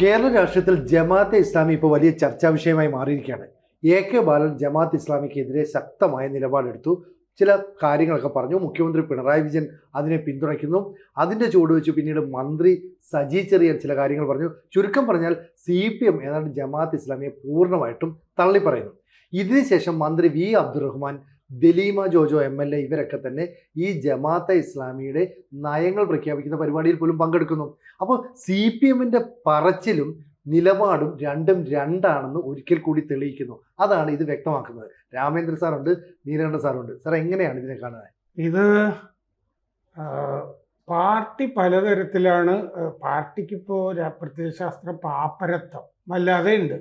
കേരള രാഷ്ട്രീയത്തിൽ ജമാഅത്തെ ഇസ്ലാമി ഇപ്പോൾ വലിയ ചർച്ചാ വിഷയമായി മാറിയിരിക്കുകയാണ്. എ കെ ബാലൻ ജമാഅത്ത് ഇസ്ലാമിക്കെതിരെ ശക്തമായ നിലപാടെടുത്തു. ചില കാര്യങ്ങളൊക്കെ പറഞ്ഞു. മുഖ്യമന്ത്രി പിണറായി വിജയൻ അതിനെ പിന്തുണയ്ക്കുന്നു. അതിന്റെ ചുവട് വെച്ച് പിന്നീട് മന്ത്രി സജി ചെറിയൻ ചില കാര്യങ്ങൾ പറഞ്ഞു. ചുരുക്കം പറഞ്ഞാൽ സി പി എം ഏതാണ്ട് ജമാഅത്ത് ഇസ്ലാമിയെ പൂർണമായിട്ടും തള്ളിപ്പറയുന്നു ഇതിനുശേഷം മന്ത്രി V Abdurahman Dalima Jojo M L A ഇവരൊക്കെ തന്നെ ഈ ജമാഅത്തെ ഇസ്ലാമിയുടെ നയങ്ങൾ പ്രഖ്യാപിക്കുന്ന പരിപാടിയിൽ പോലും പങ്കെടുക്കുന്നു. അപ്പോൾ സി പി എമ്മിന്റെ പറച്ചിലും നിലപാടും രണ്ടും രണ്ടാണെന്ന് ഒരിക്കൽ കൂടി തെളിയിക്കുന്നു. അതാണ് ഇത് വ്യക്തമാക്കുന്നത്. രാമേന്ദ്ര സാറുണ്ട് നീലകണ്ഠ സാറുണ്ട്. സാർ എങ്ങനെയാണ് ഇതിനെ കാണുന്നത്? ഇത് പാർട്ടി പലതരത്തിലാണ് പാർട്ടിക്കിപ്പോൾ പ്രത്യയശാസ്ത്ര പാപ്പരത്വം വല്ലാതെ ഉണ്ട്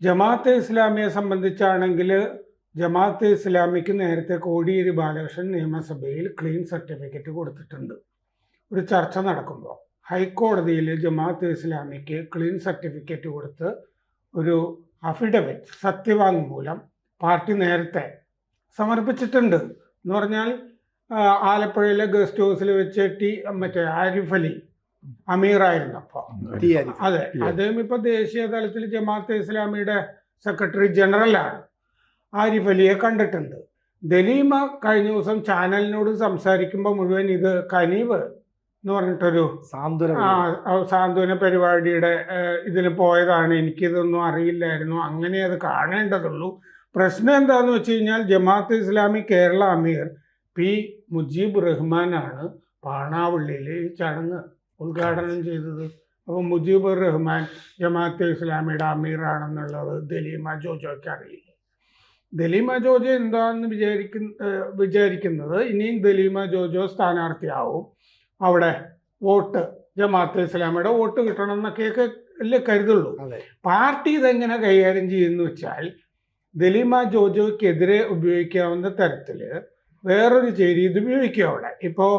ജമാഅത്തെ ഇസ്ലാമിയെ സംബന്ധിച്ചാണെങ്കിൽ ജമാഅത്തെ ഇസ്ലാമിക്ക് നേരത്തെ കോടിയേരി ബാലകൃഷ്ണൻ നിയമസഭയിൽ ക്ലീൻ സർട്ടിഫിക്കറ്റ് കൊടുത്തിട്ടുണ്ട് ഒരു ചർച്ച നടക്കുമ്പോൾ ഹൈക്കോടതിയിൽ ജമാഅത്ത് ഇസ്ലാമിക്ക് ക്ലീൻ സർട്ടിഫിക്കറ്റ് കൊടുത്ത് ഒരു അഫിഡവിറ്റ് സത്യവാങ്മൂലം പാർട്ടി നേരത്തെ സമർപ്പിച്ചിട്ടുണ്ട് എന്ന് പറഞ്ഞാൽ ആലപ്പുഴയിലെ ഗസ്റ്റ് ഹൗസിൽ വെച്ച് ടി മറ്റേ ആരിഫ് അലി അമീറായിരുന്നപ്പോൾ. അതെ. അദ്ദേഹം ഇപ്പൊ ദേശീയ തലത്തിൽ ജമാഅത്ത് ഇസ്ലാമിയുടെ സെക്രട്ടറി ജനറലാണ് ആരിഫ് അലിയെ കണ്ടിട്ടുണ്ട്. ദലീമ കഴിഞ്ഞ ദിവസം ചാനലിനോട് സംസാരിക്കുമ്പോൾ മുഴുവൻ ഇത് കനീവ് എന്ന് പറഞ്ഞിട്ടൊരു സാന്ത്വന. സാന്ത്വന പരിപാടിയുടെ ഇതിൽ പോയതാണ്. എനിക്കിതൊന്നും അറിയില്ലായിരുന്നു. അങ്ങനെ അത് കാണേണ്ടതുള്ളൂ. പ്രശ്നം എന്താന്ന് വെച്ച് കഴിഞ്ഞാൽ ജമാഅത്ത് ഇസ്ലാമി കേരള അമീർ പി മുജീബ് റഹ്മാനാണ് പാണാവള്ളിയിൽ ഈ ചടങ്ങ് ഉദ്ഘാടനം ചെയ്തത്. അപ്പോൾ മുജീബ് റഹ്മാൻ ജമാഅത്ത് ഇസ്ലാമിയുടെ അമീറാണെന്നുള്ളത് ദലീമ ജോജോയ്ക്ക് അറിയില്ല. ദലീമ ജോജോ എന്താണെന്ന് വിചാരിക്കുന്ന ഏഹ്, വിചാരിക്കുന്നത് ഇനിയും ദലീമ ജോജോ സ്ഥാനാർത്ഥിയാവും. അവിടെ വോട്ട് ജമാഅത്ത് ഇസ്ലാമിയുടെ വോട്ട് കിട്ടണം എന്നൊക്കെയൊക്കെ അല്ലേ കരുതുള്ളൂ. പാർട്ടി ഇതെങ്ങനെ കൈകാര്യം ചെയ്യുന്നു വെച്ചാൽ ദലീമ ജോജോയ്ക്കെതിരെ ഉപയോഗിക്കാവുന്ന തരത്തിൽ വേറൊരു ചേരി ഇത് ഉപയോഗിക്കും അവിടെ. ഇപ്പോൾ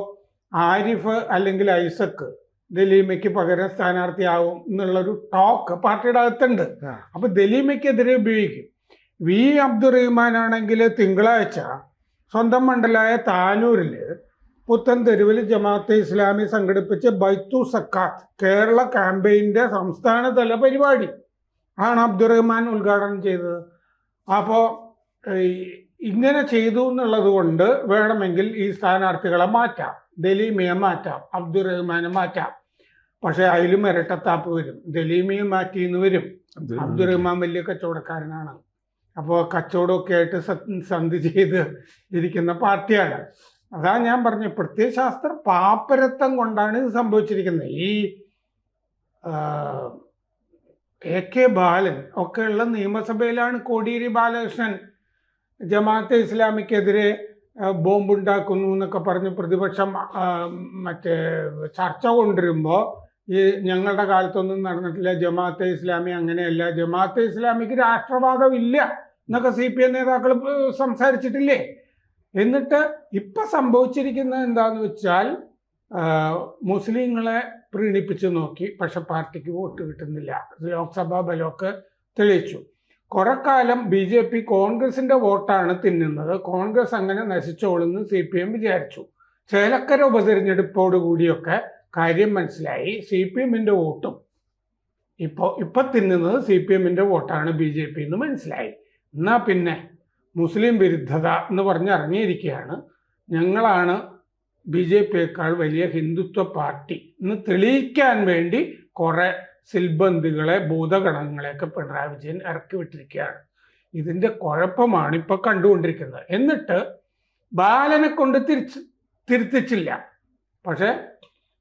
ആരിഫ് അല്ലെങ്കിൽ ഐസക്ക് ദലീമയ്ക്ക് പകരം സ്ഥാനാർത്ഥിയാവും എന്നുള്ളൊരു ടോക്ക് പാർട്ടിയുടെ അകത്തുണ്ട്. അപ്പൊ ദലീമയ്ക്കെതിരെ ഉപയോഗിക്കും. വി അബ്ദുറഹ്മാൻ ആണെങ്കിൽ തിങ്കളാഴ്ച സ്വന്തം മണ്ഡലായ താനൂരിൽ പുത്തൻ തെരുവിൽ ജമാഅത്തെ ഇസ്ലാമി സംഘടിപ്പിച്ച ബൈത്തു സക്കാത്ത് കേരള ക്യാമ്പയിന്റെ സംസ്ഥാനതല പരിപാടി ആണ് അബ്ദുറഹ്മാൻ ഉദ്ഘാടനം ചെയ്തത്. അപ്പോൾ ഇങ്ങനെ ചെയ്തു എന്നുള്ളത് കൊണ്ട് വേണമെങ്കിൽ ഈ സ്ഥാനാർത്ഥികളെ മാറ്റാം. ദലീമിയെ മാറ്റാം അബ്ദുറഹ്മാനെ മാറ്റാം. പക്ഷേ അതിലും ഇരട്ടത്താപ്പ് വരും. ദലീമിയെ മാറ്റിയെന്ന് വരും. അബ്ദുറഹ്മാൻ വലിയ കച്ചവടക്കാരനാണ്. അപ്പോൾ കച്ചവടമൊക്കെ ആയിട്ട് സന്ധി ചെയ്ത് ഇരിക്കുന്ന പാർട്ടിയാണ്. അതാ ഞാൻ പറഞ്ഞു പ്രത്യയശാസ്ത്ര പാപ്പരത്വം കൊണ്ടാണ് ഇത് സംഭവിച്ചിരിക്കുന്നത്. ഈ എ കെ ബാലൻ ഒക്കെയുള്ള നിയമസഭയിലാണ് കോടിയേരി ബാലകൃഷ്ണൻ ജമാഅത്തെ ഇസ്ലാമിക്കെതിരെ ബോംബുണ്ടാക്കുന്നു എന്നൊക്കെ പറഞ്ഞ് പ്രതിപക്ഷം മറ്റേ ചർച്ച കൊണ്ടുവരുമ്പോൾ ഈ ഞങ്ങളുടെ കാലത്തൊന്നും നടന്നിട്ടില്ല ജമാഅത്തെ ഇസ്ലാമി അങ്ങനെയല്ല. ജമാഅത്തെ ഇസ്ലാമിക്ക് രാഷ്ട്രവാദം ഇല്ല. എന്നൊക്കെ സി പി എം നേതാക്കൾ സംസാരിച്ചിട്ടില്ലേ? എന്നിട്ട് ഇപ്പൊ സംഭവിച്ചിരിക്കുന്നത് എന്താന്ന് വെച്ചാൽ മുസ്ലിങ്ങളെ പ്രീണിപ്പിച്ച് നോക്കി പക്ഷെ പാർട്ടിക്ക് വോട്ട് കിട്ടുന്നില്ല. ലോക്സഭാ ബലമൊക്കെ തെളിയിച്ചു. കുറെ കാലം ബി ജെ പി കോൺഗ്രസിന്റെ വോട്ടാണ് തിന്നുന്നത്. കോൺഗ്രസ് അങ്ങനെ നശിച്ചോളെന്ന് സി പി എം വിചാരിച്ചു. ചേലക്കര ഉപതെരഞ്ഞെടുപ്പോട് കൂടിയൊക്കെ കാര്യം മനസ്സിലായി. സി പി എമ്മിന്റെ വോട്ടും. ഇപ്പോൾ ഇപ്പൊ തിന്നുന്നത് സി പി എമ്മിന്റെ വോട്ടാണ് ബി ജെ പി എന്ന് മനസ്സിലായി. എന്നാ പിന്നെ മുസ്ലിം വിരുദ്ധത എന്ന് പറഞ്ഞ് ഇറങ്ങിയിരിക്കുകയാണ്. ഞങ്ങളാണ് ബി ജെ പിയേക്കാൾ വലിയ ഹിന്ദുത്വ പാർട്ടി എന്ന് തെളിയിക്കാൻ വേണ്ടി കുറെ സിൽബന്ധികളെ ഭൂതഘടകങ്ങളെയൊക്കെ പിണറായി വിജയൻ ഇറക്കി വിട്ടിരിക്കുകയാണ്. ഇതിന്റെ കുഴപ്പമാണ് ഇപ്പൊ കണ്ടുകൊണ്ടിരിക്കുന്നത്. എന്നിട്ട് ബാലനെ കൊണ്ട് തിരിച്ച് തിരുത്തിച്ചില്ല. പക്ഷേ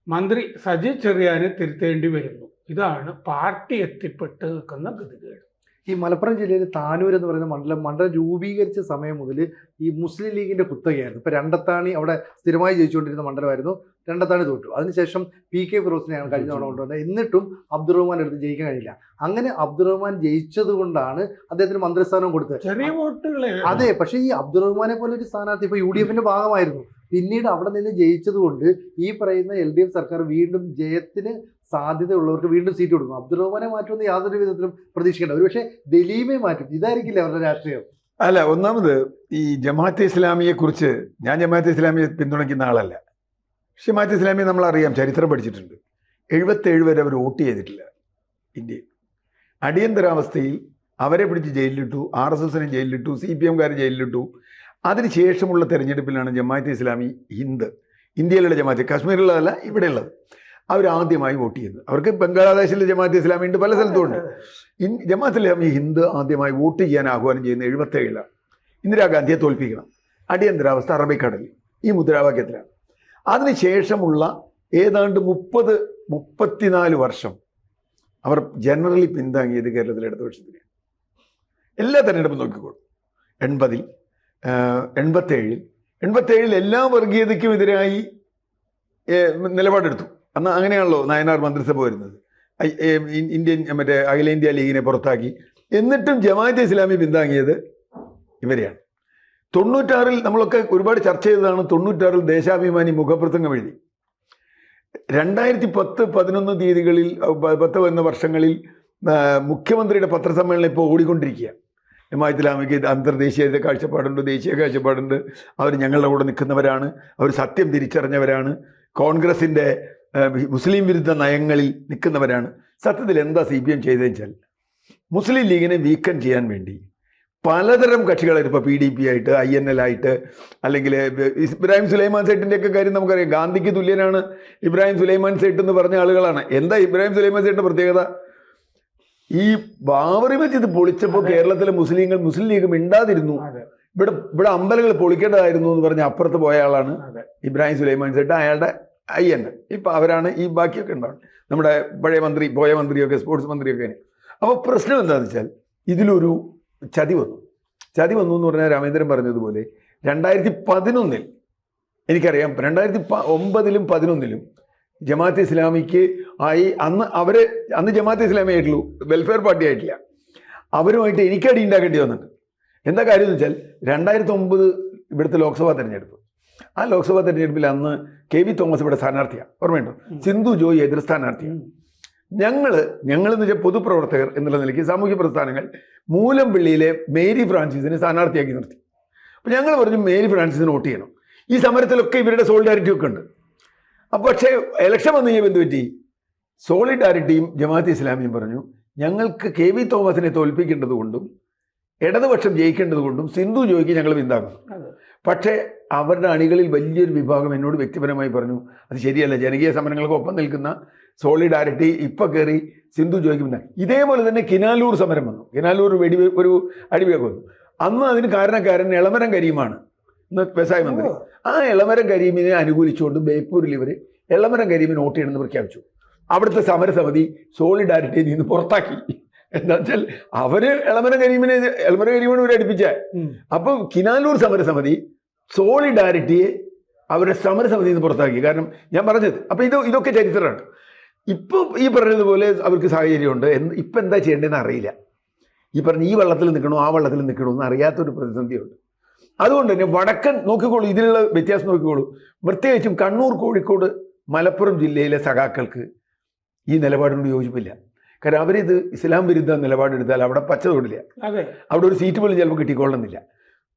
മന്ത്രി സജി ചെറിയാനെ തിരുത്തേണ്ടി വരുന്നു. ഇതാണ് പാർട്ടി എത്തിപ്പെട്ട് നിൽക്കുന്ന ഗതികേട്. ഈ മലപ്പുറം ജില്ലയിൽ താനൂർ എന്ന് പറയുന്ന മണ്ഡലം മണ്ഡലം രൂപീകരിച്ച സമയം മുതൽ ഈ മുസ്ലിം ലീഗിന്റെ കുത്തകയായിരുന്നു. ഇപ്പോൾ രണ്ടത്താണി അവിടെ സ്ഥിരമായി ജയിച്ചുകൊണ്ടിരുന്ന മണ്ഡലമായിരുന്നു. രണ്ടത്താണി തോറ്റു. അതിനുശേഷം പി കെ ഫിറോസിനെയാണ് കഴിഞ്ഞ തവണ കൊണ്ടുവന്നത്. എന്നിട്ടും അബ്ദുറഹ്മാൻ അടുത്ത് ജയിക്കാൻ കഴിയില്ല. അങ്ങനെ അബ്ദുറഹ്മാൻ ജയിച്ചത് കൊണ്ടാണ് അദ്ദേഹത്തിന് മന്ത്രിസ്ഥാനം കൊടുത്തത്. ചെറിയ വോട്ടുകളെ അതെ പക്ഷേ ഈ അബ്ദുറഹ്മാനെ പോലെ ഒരു സ്ഥാനാർത്ഥി ഇപ്പോൾ യു ഡി എഫിന്റെ ഭാഗമായിരുന്നു. പിന്നീട് അവിടെ നിന്ന് ജയിച്ചതുകൊണ്ട് ഈ പറയുന്ന എൽ ഡി എഫ് സർക്കാർ വീണ്ടും ജയത്തിന് സാധ്യതയുള്ളവർക്ക് വീണ്ടും സീറ്റ് കൊടുക്കും അബ്ദുൾ റഹ്മാനെ മാറ്റുമെന്ന് യാതൊരു വിധത്തിലും പ്രതീക്ഷിക്കേണ്ട. ഒരുപക്ഷെ ദലീമെ മാറ്റും. ഇതായിരിക്കില്ല അവരുടെ രാഷ്ട്രീയം? അല്ല ഒന്നാമത് ഈ ജമാഅത്തെ ഇസ്ലാമിയെ കുറിച്ച് ഞാൻ ജമാഅത്തെ ഇസ്ലാമിയെ പിന്തുണയ്ക്കുന്ന ആളല്ല. ജമാഅത്തെ ഇസ്ലാമിയെ നമ്മൾ അറിയാം ചരിത്രം പഠിച്ചിട്ടുണ്ട്. എഴുപത്തേഴ് വരെ അവർ വോട്ട് ചെയ്തിട്ടില്ല ഇന്ത്യയിൽ. അടിയന്തരാവസ്ഥയിൽ അവരെ പിടിച്ച് ജയിലിലിട്ടു ആർ എസ് എസിനെ ജയിലിലിട്ടു സി പി എംകാർ ജയിലിലിട്ടു. അതിനുശേഷമുള്ള തെരഞ്ഞെടുപ്പിലാണ് ജമാഅത്തെ ഇസ്ലാമി ഹിന്ദ്. ഇന്ത്യയിലുള്ള ജമാഅത്ത് കാശ്മീരിലുള്ളതല്ല ഇവിടെയുള്ളത്. അവർ ആദ്യമായി വോട്ട് ചെയ്യുന്നത്. അവർക്ക് ബംഗ്ലാദേശിൽ ജമാഅത്ത് ഇസ്ലാമി ഉണ്ട് പല സ്ഥലത്തും ഉണ്ട് ഇൻ ജമാഅത്ത് ഇസ്ലാമി ഹിന്ദു ആദ്യമായി വോട്ട് ചെയ്യാൻ ആഹ്വാനം ചെയ്യുന്ന എഴുപത്തേഴിലാണ്. ഇന്ദിരാഗാന്ധിയെ തോൽപ്പിക്കണം. അടിയന്തരാവസ്ഥ അറബിക്കടലിൽ. ഈ മുദ്രാവാക്യത്തിലാണ്. അതിനുശേഷമുള്ള ഏതാണ്ട് മുപ്പത് മുപ്പത്തിനാല് വർഷം അവർ ജനറലി പിന്താങ്ങിയത് കേരളത്തിലെ ഇടതുപക്ഷത്തിനെയാണ് എല്ലാ തെരഞ്ഞെടുപ്പും നോക്കിക്കോളും. എൺപതിൽ എൺപത്തേഴിൽ. എൺപത്തേഴിൽ എല്ലാ വർഗീയതയ്ക്കും എതിരായി നിലപാടെടുത്തു. അന്ന് അങ്ങനെയാണല്ലോ നയനാർ മന്ത്രിസഭ വരുന്നത്. ഇന്ത്യൻ മറ്റേ അഖിലേന്ത്യാ ലീഗിനെ പുറത്താക്കി. എന്നിട്ടും ജമാഅത്തെ ഇസ്ലാമി പിന്താങ്ങിയത് ഇവരെയാണ്. തൊണ്ണൂറ്റാറിൽ നമ്മളൊക്കെ ഒരുപാട് ചർച്ച ചെയ്തതാണ് തൊണ്ണൂറ്റാറിൽ ദേശാഭിമാനി മുഖപ്രസംഗം എഴുതി. രണ്ടായിരത്തി പത്ത് പതിനൊന്ന് തീയതികളിൽ പത്ത് എന്ന വർഷങ്ങളിൽ മുഖ്യമന്ത്രിയുടെ പത്രസമ്മേളനം ഇപ്പോൾ ഓടിക്കൊണ്ടിരിക്കുക. ജമാഅത്ത് ഇസ്ലാമിക്ക് അന്തർദേശീയ കാഴ്ചപ്പാടുണ്ട് ദേശീയ കാഴ്ചപ്പാടുണ്ട്. അവർ ഞങ്ങളുടെ കൂടെ നിൽക്കുന്നവരാണ്. അവർ സത്യം തിരിച്ചറിഞ്ഞവരാണ്. കോൺഗ്രസിന്റെ മുസ്ലിം വിരുദ്ധ നയങ്ങളിൽ നിൽക്കുന്നവരാണ്. സത്യത്തിൽ എന്താ സി പി എം ചെയ്തതെന്ന് വെച്ചാൽ മുസ്ലിം ലീഗിനെ വീക്കൻ ചെയ്യാൻ വേണ്ടി പലതരം കക്ഷികളായിട്ട് ഇപ്പോൾ പി ഡി പി ആയിട്ട് ഐ എൻ എൽ ആയിട്ട് അല്ലെങ്കിൽ ഇബ്രാഹിം സുലൈമാൻ സേട്ടിന്റെ ഒക്കെ കാര്യം നമുക്കറിയാം. ഗാന്ധിക്ക് തുല്യനാണ് ഇബ്രാഹിം സുലൈമാൻ സേട്ട് എന്ന് പറഞ്ഞ ആളുകളാണ്. എന്താ ഇബ്രാഹിം സുലൈമാൻ സേട്ടിന്റെ പ്രത്യേകത? ഈ ബാബറി മസ്ജിദ് പൊളിച്ചപ്പോൾ കേരളത്തിലെ മുസ്ലിങ്ങൾ മുസ്ലിം ലീഗ് മിണ്ടാതിരുന്നു. ഇവിടെ ഇവിടെ അമ്പലങ്ങൾ പൊളിക്കേണ്ടതായിരുന്നു എന്ന് പറഞ്ഞ് അപ്പുറത്ത് പോയ ആളാണ് ഇബ്രാഹിം സുലൈമാൻ സേട്ട്. അയാളുടെ ഐ എൻ. ഇപ്പം അവരാണ് ഈ ബാക്കിയൊക്കെ ഉണ്ടാവും നമ്മുടെ പഴയ മന്ത്രി പോയ മന്ത്രിയൊക്കെ സ്പോർട്സ് മന്ത്രിയൊക്കെ. അപ്പോൾ പ്രശ്നം എന്താണെന്ന് വെച്ചാൽ ഇതിലൊരു ചതി വന്നു. ചതി വന്നു എന്ന് പറഞ്ഞാൽ രാമേന്ദ്രൻ പറഞ്ഞതുപോലെ രണ്ടായിരത്തി പതിനൊന്നിൽ എനിക്കറിയാം രണ്ടായിരത്തി പ ഒമ്പതിലും പതിനൊന്നിലും ജമാഅത്ത് ഇസ്ലാമിക്ക് ആയി അന്ന് അവരെ അന്ന് ജമാഅത്ത് ഇസ്ലാമി ആയിട്ടുള്ളൂ വെൽഫെയർ പാർട്ടി ആയിട്ടില്ല. അവരുമായിട്ട് എനിക്ക് അടി ഉണ്ടാക്കേണ്ടി വന്നിട്ടുണ്ട്. എന്താ കാര്യം എന്ന് വെച്ചാൽ രണ്ടായിരത്തി ഒമ്പത് ഇവിടുത്തെ ലോക്സഭാ തെരഞ്ഞെടുപ്പ്. ആ ലോക്സഭാ തെരഞ്ഞെടുപ്പിൽ അന്ന് കെ വി തോമസ് ഇവിടെ സ്ഥാനാർത്ഥിയാണ് ഓർമ്മയുണ്ടോ. സിന്ധു ജോയി എതിർ സ്ഥാനാർത്ഥിയാണ് ഞങ്ങൾ ഞങ്ങൾ എന്ന് വെച്ചാൽ പൊതുപ്രവർത്തകർ എന്നുള്ള നിലയ്ക്ക് സാമൂഹ്യ പ്രസ്ഥാനങ്ങൾ മൂലംപള്ളിയിലെ മേരി ഫ്രാൻസിസിനെ സ്ഥാനാർത്ഥിയാക്കി നിർത്തി. അപ്പം ഞങ്ങൾ പറഞ്ഞു മേരി ഫ്രാൻസിസിന് വോട്ട് ചെയ്യണം. ഈ സമരത്തിലൊക്കെ ഇവരുടെ സോളിഡാരിറ്റി ഒക്കെ ഉണ്ട്. അപ്പോൾ പക്ഷേ ഇലക്ഷൻ വന്നു കഴിഞ്ഞാൽ എന്ത് പറ്റി? സോളിഡാരിറ്റിയും ജമാഅത്ത് ഇസ്ലാമിയും പറഞ്ഞു ഞങ്ങൾക്ക് കെ വി തോമസിനെ തോൽപ്പിക്കേണ്ടതുകൊണ്ടും ഇടതുപക്ഷം ജയിക്കേണ്ടതുകൊണ്ടും സിന്ധു ജോയിക്ക് ഞങ്ങൾ പിന്താക്കുന്നു. പക്ഷേ അവരുടെ അണികളിൽ വലിയൊരു വിഭാഗം എന്നോട് വ്യക്തിപരമായി പറഞ്ഞു അത് ശരിയല്ല ജനകീയ സമരങ്ങൾക്ക് ഒപ്പം നിൽക്കുന്ന സോളിഡാരിറ്റി ഇപ്പം കയറി സിന്ധു ജോയിക്കുന്ന ഇതേപോലെ തന്നെ കിനാലൂർ സമരം വന്നു. കിനാലൂർ വെടി ഒരു അടിവെക്ക് വന്നു. അന്ന് അതിന് കാരണക്കാരൻ ഇളമരം കരീമാണ് ഇന്ന് വ്യവസായ മന്ത്രി. ആ ഇളമരം കരീമിനെ അനുകൂലിച്ചുകൊണ്ട് ബേപ്പൂരിൽ ഇവർ ഇളമരം കരീമിന് വോട്ട് ചെയ്യണമെന്ന് പ്രഖ്യാപിച്ചു. അവിടുത്തെ സമരസമിതി സോളിഡാരിറ്റിയിൽ നിന്ന് പുറത്താക്കി. എന്താ വെച്ചാൽ അവർ ഇളമരം കരീമിനെ ഇളമരം കരീമിനെ ഇവരെ അടുപ്പിച്ച. അപ്പം കിനാലൂർ സമരസമിതി സോളിഡാരിറ്റിയെ അവരുടെ സമരസമിതിയിൽ നിന്ന് പുറത്താക്കി. കാരണം ഞാൻ പറഞ്ഞത് അപ്പോൾ ഇത് ഇതൊക്കെ ചരിത്രമാണ്. ഇപ്പോൾ ഈ പറഞ്ഞതുപോലെ അവർക്ക് സാഹചര്യമുണ്ട്. എന്ന് ഇപ്പം എന്താ ചെയ്യേണ്ടതെന്ന് അറിയില്ല. ഈ പറഞ്ഞ ഈ വെള്ളത്തിൽ നിൽക്കണോ ആ വെള്ളത്തിൽ നിൽക്കണോ എന്ന് അറിയാത്തൊരു പ്രതിസന്ധിയുണ്ട്. അതുകൊണ്ട് തന്നെ വടക്കൻ നോക്കിക്കോളൂ ഇതിലുള്ള വ്യത്യാസം നോക്കിക്കോളൂ. പ്രത്യേകിച്ചും കണ്ണൂർ കോഴിക്കോട് മലപ്പുറം ജില്ലയിലെ സഖാക്കൾക്ക് ഈ നിലപാടിനോട് യോജിപ്പില്ല. കാരണം അവരിത് ഇസ്ലാം വിരുദ്ധ നിലപാടെടുത്താൽ അവിടെ പച്ച തൊടില്ല അവിടെ ഒരു സീറ്റ് പോലും ചിലപ്പോൾ കിട്ടിക്കൊള്ളുന്നില്ല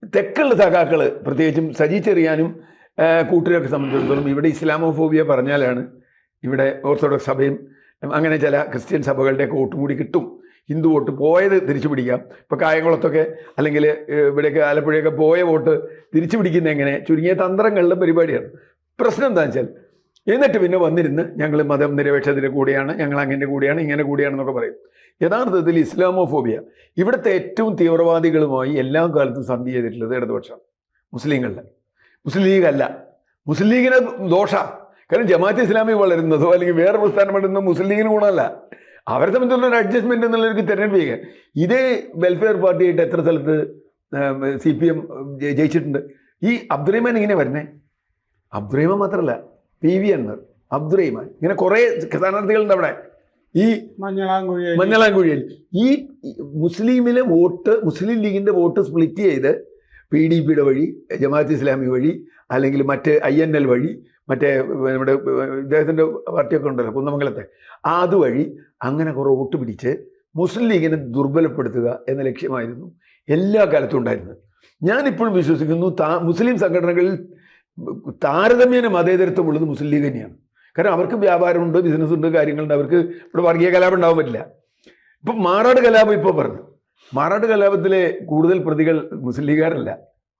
തെക്കുള്ള സഖാക്കൾ പ്രത്യേകിച്ചും സജി ചെറിയാനും കൂട്ടരൊക്കെ സംബന്ധിച്ചിടത്തോളം ഇവിടെ ഇസ്ലാമോഫോബിയ പറഞ്ഞാലാണ് ഇവിടെ ഓർത്തഡോക്സ് സഭയും അങ്ങനെ ചില ക്രിസ്ത്യൻ സഭകളുടെയൊക്കെ വോട്ടും കൂടി കിട്ടും. ഹിന്ദു വോട്ട് പോയത് തിരിച്ചു പിടിക്കാം. ഇപ്പോൾ കായംകുളത്തൊക്കെ അല്ലെങ്കിൽ ഇവിടെയൊക്കെ ആലപ്പുഴയൊക്കെ പോയ വോട്ട് തിരിച്ചു പിടിക്കുന്ന എങ്ങനെ? ചുരുങ്ങിയ തന്ത്രങ്ങളുടെ പരിപാടിയാണ്. പ്രശ്നം എന്താണെന്ന് വെച്ചാൽ എന്നിട്ട് പിന്നെ വന്നിരുന്ന് ഞങ്ങൾ മതം നിരപേക്ഷത്തിന്റെ കൂടെയാണ് ഞങ്ങൾ അങ്ങനെ കൂടെയാണ് ഇങ്ങനെ കൂടെയാണെന്നൊക്കെ പറയും. യഥാർത്ഥത്തിൽ ഇസ്ലാമോഫോബിയ. ഇവിടുത്തെ ഏറ്റവും തീവ്രവാദികളുമായി എല്ലാ കാലത്തും സന്ധി ചെയ്തിട്ടുള്ളത് ഇടതുപക്ഷം മുസ്ലിങ്ങളുടെ മുസ്ലിം ലീഗ് അല്ല മുസ്ലിം ലീഗിന് ദോഷ. കാരണം ജമാഅത്ത് ഇസ്ലാമി വളരുന്നതോ അല്ലെങ്കിൽ വേറെ പ്രസ്ഥാനം വളരുന്നതോ മുസ്ലിം ലീഗിന് ഗുണമല്ല. അവരെ സംബന്ധിച്ചുള്ള ഒരു അഡ്ജസ്റ്റ്മെന്റ് എന്നുള്ളവർക്ക് തിരഞ്ഞെടുപ്പ് ചെയ്യുക ഇതേ വെൽഫെയർ പാർട്ടിയായിട്ട് എത്ര സ്ഥലത്ത് സി പി എം ജയിച്ചിട്ടുണ്ട്? ഈ അബ്ദുറഹിമാൻ ഇങ്ങനെ വരണേ. അബ്ദുറഹിമാൻ മാത്രമല്ല പി വി അൻവർ അബ്ദുറഹിമാൻ. ഇങ്ങനെ കുറേ സ്ഥാനാർത്ഥികളുണ്ട് അവിടെ. ഈ മഞ്ഞളാംകുഴി മഞ്ഞളാങ്കുഴിയിൽ. ഈ മുസ്ലിമിലെ വോട്ട് മുസ്ലിം ലീഗിന്റെ വോട്ട് സ്പ്ലിറ്റ് ചെയ്ത് പി ഡി പിയുടെ വഴി ജമാഅത്ത് ഇസ്ലാമി വഴി അല്ലെങ്കിൽ മറ്റ് ഐ എൻ എൽ വഴി മറ്റേ നമ്മുടെ ഇദ്ദേഹത്തിന്റെ പാർട്ടിയൊക്കെ ഉണ്ടല്ലോ കുന്നമംഗലത്തെ. അതുവഴി അങ്ങനെ കുറേ വോട്ട് പിടിച്ച് മുസ്ലിം ലീഗിനെ ദുർബലപ്പെടുത്തുക എന്ന ലക്ഷ്യമായിരുന്നു എല്ലാ കാലത്തും ഉണ്ടായിരുന്നത്. ഞാനിപ്പോഴും വിശ്വസിക്കുന്നു താ മുസ്ലിം സംഘടനകളിൽ താരതമ്യേന മതേതരത്വം ഉള്ളത് മുസ്ലിം ലീഗ് തന്നെയാണ്. കാരണം അവർക്ക് വ്യാപാരമുണ്ട് ബിസിനസ് ഉണ്ട് കാര്യങ്ങളുണ്ട്. അവർക്ക് ഇവിടെ വർഗീയ കലാപം ഉണ്ടാവാൻ പറ്റില്ല. ഇപ്പൊ മാറാട് കലാപം ഇപ്പൊ പറഞ്ഞു. മാറാട് കലാപത്തിലെ കൂടുതൽ പ്രതികൾ മുസ്ലിം ലീഗുകാരല്ല.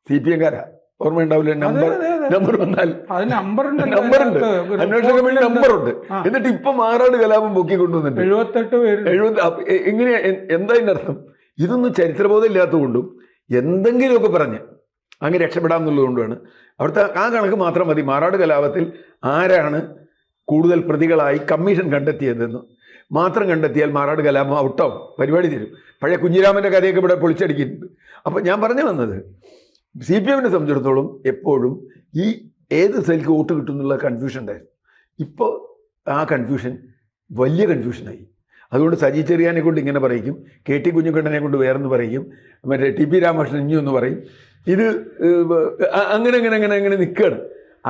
C P എംകാരാ. ഓർമ്മയുണ്ടാവില്ല? ഉണ്ടാവില്ല നമ്പർ. നമ്പർ വന്നാൽ. നമ്പറുണ്ട്. ഉണ്ട്. അന്വേഷണ കമ്മിറ്റി നമ്പർ ഉണ്ട് എന്നിട്ട് ഇപ്പൊ മാറാട് കലാപം പൊക്കി കൊണ്ടുവന്നിട്ട് എഴുപത്തെട്ട് പേര്. എഴുപത് എങ്ങനെ എന്താ ഇതിന്റെ അർത്ഥം ഇതൊന്നും ചരിത്രബോധം ഇല്ലാത്തതുകൊണ്ടും എന്തെങ്കിലുമൊക്കെ പറഞ്ഞ് അങ്ങ് രക്ഷപ്പെടാം എന്നുള്ളതുകൊണ്ടാണ് അവിടുത്തെ ആ കണക്ക് മാത്രം മതി. മാറാട് കലാപത്തിൽ ആരാണ് കൂടുതൽ പ്രതികളായി കമ്മീഷൻ കണ്ടെത്തിയതെന്ന് മാത്രം കണ്ടെത്തിയാൽ മാറാട് കലാപം ഔട്ടാവും പരിപാടി തരും. പഴയ കുഞ്ഞിരാമന്റെ കഥയൊക്കെ ഇവിടെ പൊളിച്ചടിക്കുന്നുണ്ട് അപ്പോൾ ഞാൻ പറഞ്ഞു വന്നത് സി പി എമ്മിനെ സംബന്ധിച്ചിടത്തോളം എപ്പോഴും ഈ ഏത് സെൽക്ക് വോട്ട് കിട്ടും എന്നുള്ള കൺഫ്യൂഷൻ ഉണ്ടായിരുന്നു. ഇപ്പോൾ ആ കൺഫ്യൂഷൻ വലിയ കൺഫ്യൂഷനായി അതുകൊണ്ട് സജി ചെറിയാനെ കൊണ്ട് ഇങ്ങനെ പറയും കെ ടി കുഞ്ഞുകണ്ണനെ കൊണ്ട് വേറെന്ന് പറയും മറ്റേ ടി പി രാമകൃഷ്ണൻ ഇനി ഒന്ന് പറയും. ഇത് അങ്ങനെ അങ്ങനെ അങ്ങനെ അങ്ങനെ നിൽക്കുകയാണ്.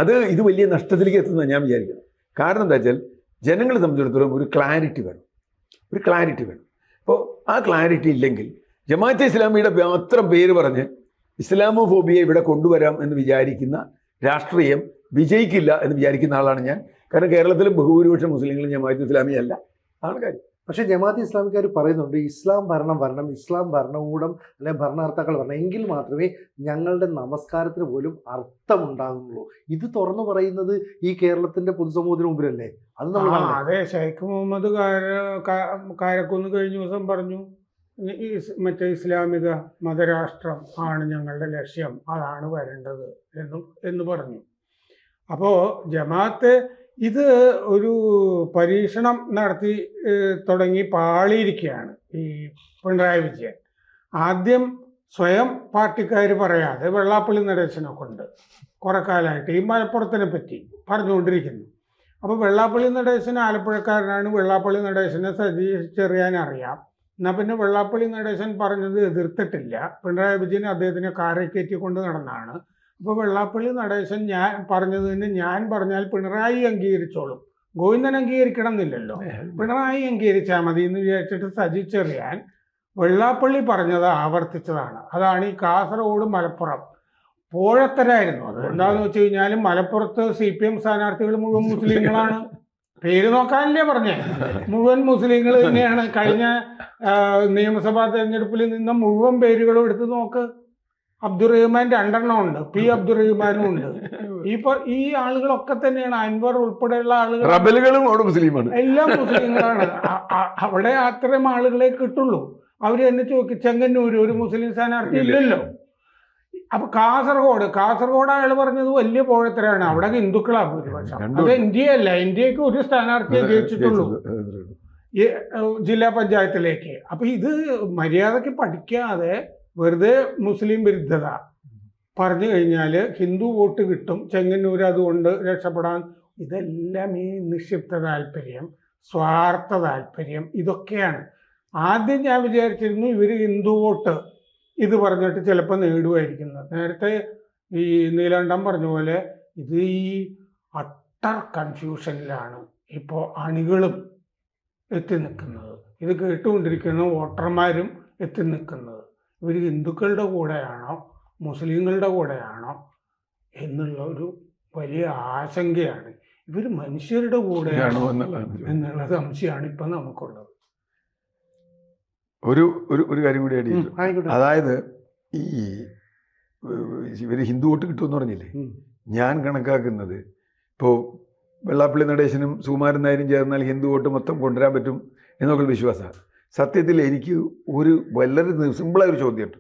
അത് ഇത് വലിയ നഷ്ടത്തിലേക്ക് എത്തുന്നതാണ് ഞാൻ വിചാരിക്കുന്നത്. കാരണം എന്താ വെച്ചാൽ ജനങ്ങളെ സംബന്ധിച്ചിടത്തോളം ഒരു ക്ലാരിറ്റി വേണം. ഒരു ക്ലാരിറ്റി വേണം. അപ്പോൾ ആ ക്ലാരിറ്റി ഇല്ലെങ്കിൽ ജമാഅത്തെ ഇസ്ലാമിയുടെ മാത്രം പേര് പറഞ്ഞ് ഇസ്ലാമോഫോബിയെ ഇവിടെ കൊണ്ടുവരാം എന്ന് വിചാരിക്കുന്ന രാഷ്ട്രീയം വിജയിക്കില്ല എന്ന് വിചാരിക്കുന്ന ആളാണ് ഞാൻ. കാരണം കേരളത്തിലും ബഹുഭൂരിപക്ഷം മുസ്ലിങ്ങളും ജമാഅത്ത് ഇസ്ലാമിയല്ല. ആണ് കാര്യം. പക്ഷെ ജമാഅത്ത് ഇസ്ലാമിക്കാർ പറയുന്നുണ്ട് ഇസ്ലാം ഭരണം വരണം ഇസ്ലാം ഭരണകൂടം അല്ലെ ഭരണകർത്താക്കൾ വരണം എങ്കിൽ മാത്രമേ ഞങ്ങളുടെ നമസ്കാരത്തിന് പോലും അർത്ഥമുണ്ടാകുന്നുള്ളൂ. ഇത് തുറന്നു പറയുന്നത് ഈ കേരളത്തിന്റെ പൊതുസമൂഹത്തിന് മുമ്പിലല്ലേ? അത് നമ്മൾ അതെ ഷെയ്ഖ് മുഹമ്മദ് കാര- കാരക്കുന്ന് കഴിഞ്ഞ ദിവസം പറഞ്ഞു മറ്റേ ഇസ്ലാമിക മതരാഷ്ട്രം ആണ് ഞങ്ങളുടെ ലക്ഷ്യം അതാണ് വരേണ്ടത് എന്നും എന്ന് പറഞ്ഞു. അപ്പോൾ ജമാഅത്ത് ഇത് ഒരു പരീക്ഷണം നടത്തി തുടങ്ങി പാളിയിരിക്കുകയാണ് ഈ പിണറായി വിജയൻ. ആദ്യം സ്വയം പാർട്ടിക്കാർ പറയാതെ വെള്ളാപ്പള്ളി നടേശനെ കൊണ്ട് കുറെ കാലമായിട്ട് ഈ മലപ്പുറത്തിനെ പറ്റി പറഞ്ഞുകൊണ്ടിരിക്കുന്നു. അപ്പോൾ വെള്ളാപ്പള്ളി നടേശൻ ആലപ്പുഴക്കാരനാണ്. വെള്ളാപ്പള്ളി നടേശനെ സജീഷിച്ചെറിയാൻ അറിയാം എന്നാൽ പിന്നെ വെള്ളാപ്പള്ളി നടേശൻ പറഞ്ഞത് എതിർത്തിട്ടില്ല. പിണറായി വിജയൻ അദ്ദേഹത്തിനെ കാറിൽ കയറ്റി കൊണ്ട് നടന്നാണ്. അപ്പോൾ വെള്ളാപ്പള്ളി നടേശൻ ഞാൻ പറഞ്ഞതിന് ഞാൻ പറഞ്ഞാൽ പിണറായി അംഗീകരിച്ചോളും. ഗോവിന്ദൻ അംഗീകരിക്കണം എന്നില്ലല്ലോ പിണറായി അംഗീകരിച്ചാൽ മതി എന്ന് വിചാരിച്ചിട്ട് സജിച്ചെറിയാൻ വെള്ളാപ്പള്ളി പറഞ്ഞത് ആവർത്തിച്ചതാണ്. അതാണ് ഈ കാസർഗോഡ് മലപ്പുറം. പോഴത്തരായിരുന്നു അത്. എന്താണെന്ന് വെച്ച് കഴിഞ്ഞാൽ മലപ്പുറത്ത് സി പി എം സ്ഥാനാർത്ഥികൾ മുഴുവൻ മുസ്ലിങ്ങളാണ്. പേര് നോക്കാനല്ലേ പറഞ്ഞേ. മുഴുവൻ മുസ്ലിങ്ങൾ തന്നെയാണ്. കഴിഞ്ഞ നിയമസഭാ തെരഞ്ഞെടുപ്പിൽ നിന്ന് മുഴുവൻ പേരുകളും എടുത്ത് നോക്ക്. അബ്ദുറഹ്മാൻ രണ്ടെണ്ണം ഉണ്ട്. പി അബ്ദുറഹ്മാനും ഉണ്ട്. ഇപ്പൊ ഈ ആളുകളൊക്കെ തന്നെയാണ്. അൻവർ ഉൾപ്പെടെയുള്ള ആളുകൾ റബലുകളും അവിടെ മുസ്ലിമാണ്. എല്ലാം മുസ്ലിങ്ങളാണ്. അവിടെ അത്രയും ആളുകളെ കിട്ടുള്ളൂ. അവർ എന്നെ ചോദിക്കും ചെങ്ങന്നൂര് ഒരു മുസ്ലിം സ്ഥാനാർത്ഥി ഇല്ല. ഇല്ലല്ലോ? അപ്പൊ കാസർഗോഡ് കാസർഗോഡ് അയാൾ പറഞ്ഞത് വലിയ പോഴത്തരാണ്. അവിടെ ഹിന്ദുക്കളാ ഭൂരിപക്ഷം അത്. ഇന്ത്യയല്ല. ഇന്ത്യയ്ക്ക് ഒരു സ്ഥാനാർത്ഥിയെ ജയിച്ചിട്ടുള്ളൂ. ജില്ലാ പഞ്ചായത്തിലേക്ക്. അപ്പൊ ഇത് മര്യാദയ്ക്ക് പഠിക്കാതെ വെറുതെ മുസ്ലിം വിരുദ്ധത. പറഞ്ഞു കഴിഞ്ഞാൽ ഹിന്ദു വോട്ട് കിട്ടും ചെങ്ങന്നൂർ അതുകൊണ്ട് രക്ഷപ്പെടാൻ. ഇതെല്ലാം ഈ നിക്ഷിപ്ത താല്പര്യം സ്വാർത്ഥ താല്പര്യം ഇതൊക്കെയാണ്. ആദ്യം ഞാൻ വിചാരിച്ചിരുന്നു ഇവർ ഹിന്ദു വോട്ട് ഇത് പറഞ്ഞിട്ട് ചിലപ്പോൾ നേടുമായിരിക്കുന്നത് നേരത്തെ ഈ നീലാണ്ടം പറഞ്ഞ പോലെ ഇത് ഈ അട്ടർ കൺഫ്യൂഷനിലാണ് ഇപ്പോൾ അണികളും എത്തി നിൽക്കുന്നത്. ഇത് കേട്ടുകൊണ്ടിരിക്കുന്ന വോട്ടർമാരും എത്തി നിൽക്കുന്നത്. ഇവർ ഹിന്ദുക്കളുടെ കൂടെയാണോ മുസ്ലിങ്ങളുടെ കൂടെയാണോ എന്നുള്ള ഒരു വലിയ ആശങ്കയാണ്. ഇവർ മനുഷ്യരുടെ കൂടെയാണോ എന്നുള്ള സംശയമാണ് ഇപ്പം നമുക്കുള്ളത്. ഒരു ഒരു ഒരു കാര്യം കൂടി ആയിക്കോട്ടെ. അതായത് ഈ ഇവർ ഹിന്ദു വോട്ട് കിട്ടുമെന്ന് പറഞ്ഞില്ലേ? ഞാൻ കണക്കാക്കുന്നത് ഇപ്പോൾ വെള്ളാപ്പള്ളി നടേശനും സുകുമാരൻ നായരും ചേർന്നാൽ ഹിന്ദു വോട്ട് മൊത്തം കൊണ്ടുവരാൻ പറ്റും എന്നൊക്കെ വിശ്വാസമാണ്. സത്യത്തിൽ എനിക്ക് ഒരു വളരെ സിമ്പിളായ ഒരു ചോദ്യമുണ്ട്.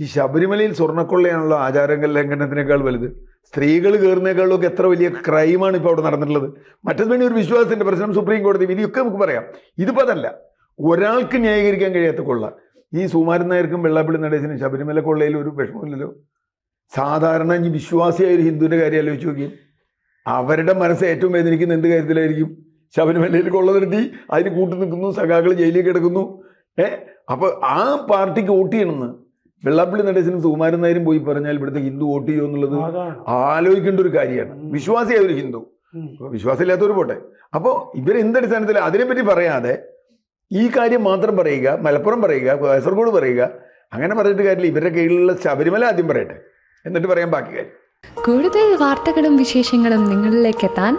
ഈ ശബരിമലയിൽ സ്വർണക്കൊള്ളയാണല്ലോ ആചാരങ്ങൾ ലംഘനത്തിനേക്കാൾ വലുത് സ്ത്രീകൾ കയറുന്നേക്കാളൊക്കെ എത്ര വലിയ ക്രൈമാണ് ഇപ്പോൾ അവിടെ നടന്നിട്ടുള്ളത്? മറ്റത് വേണ്ടി ഒരു വിശ്വാസത്തിന്റെ പ്രശ്നം സുപ്രീം കോടതി വിധിയൊക്കെ നമുക്ക് പറയാം. ഇതിപ്പോൾ അതല്ല. ഒരാൾക്ക് ന്യായീകരിക്കാൻ കഴിയാത്ത കൊള്ള. ഈ സുമാരൻ നായർക്കും വെള്ളാപ്പള്ളി നടേശനും ശബരിമല കൊള്ളയിൽ ഒരു വിഷമമില്ലല്ലോ സാധാരണ ഈ വിശ്വാസിയായ ഒരു ഹിന്ദുവിന്റെ കാര്യം ആലോചിച്ച് നോക്കിയും. അവരുടെ മനസ്സ് ഏറ്റവും വേദനിക്കുന്ന എന്ത് കാര്യത്തിലായിരിക്കും? ശബരിമലയിൽ കൊള്ള നിർത്തി അതിന് കൂട്ടു നിൽക്കുന്നു സഖാക്കൾ ജയിലിൽ കിടക്കുന്നു. ഏ? അപ്പോൾ ആ പാർട്ടിക്ക് വോട്ട് ചെയ്യണമെന്ന്. വെള്ളാപ്പള്ളി നടേശനും സുകുമാരൻ നായരും പോയി പറഞ്ഞാൽ ഇവിടുത്തെ ഹിന്ദു വോട്ട് ചെയ്യുമോ എന്നുള്ളത് ആലോചിക്കേണ്ട ഒരു കാര്യമാണ്. വിശ്വാസിയായ ഒരു ഹിന്ദു. വിശ്വാസമില്ലാത്തവർ പോട്ടെ. അപ്പോൾ ഇവരെന്തടിസ്ഥാനത്തിൽ അതിനെപ്പറ്റി പറയാതെ ഈ കാര്യം മാത്രം പറയുക മലപ്പുറം പറയുക കാസർഗോഡ് പറയുക അങ്ങനെ പറഞ്ഞിട്ട് കാര്യമില്ല. ഇവരുടെ കീഴിലുള്ള ശബരിമല ആദ്യം പറയട്ടെ. എന്നിട്ട് പറയാൻ ബാക്കി കാര്യം. കൂടുതൽ വാർത്തകളും വിശേഷങ്ങളും നിങ്ങളിലേക്ക് എത്താൻ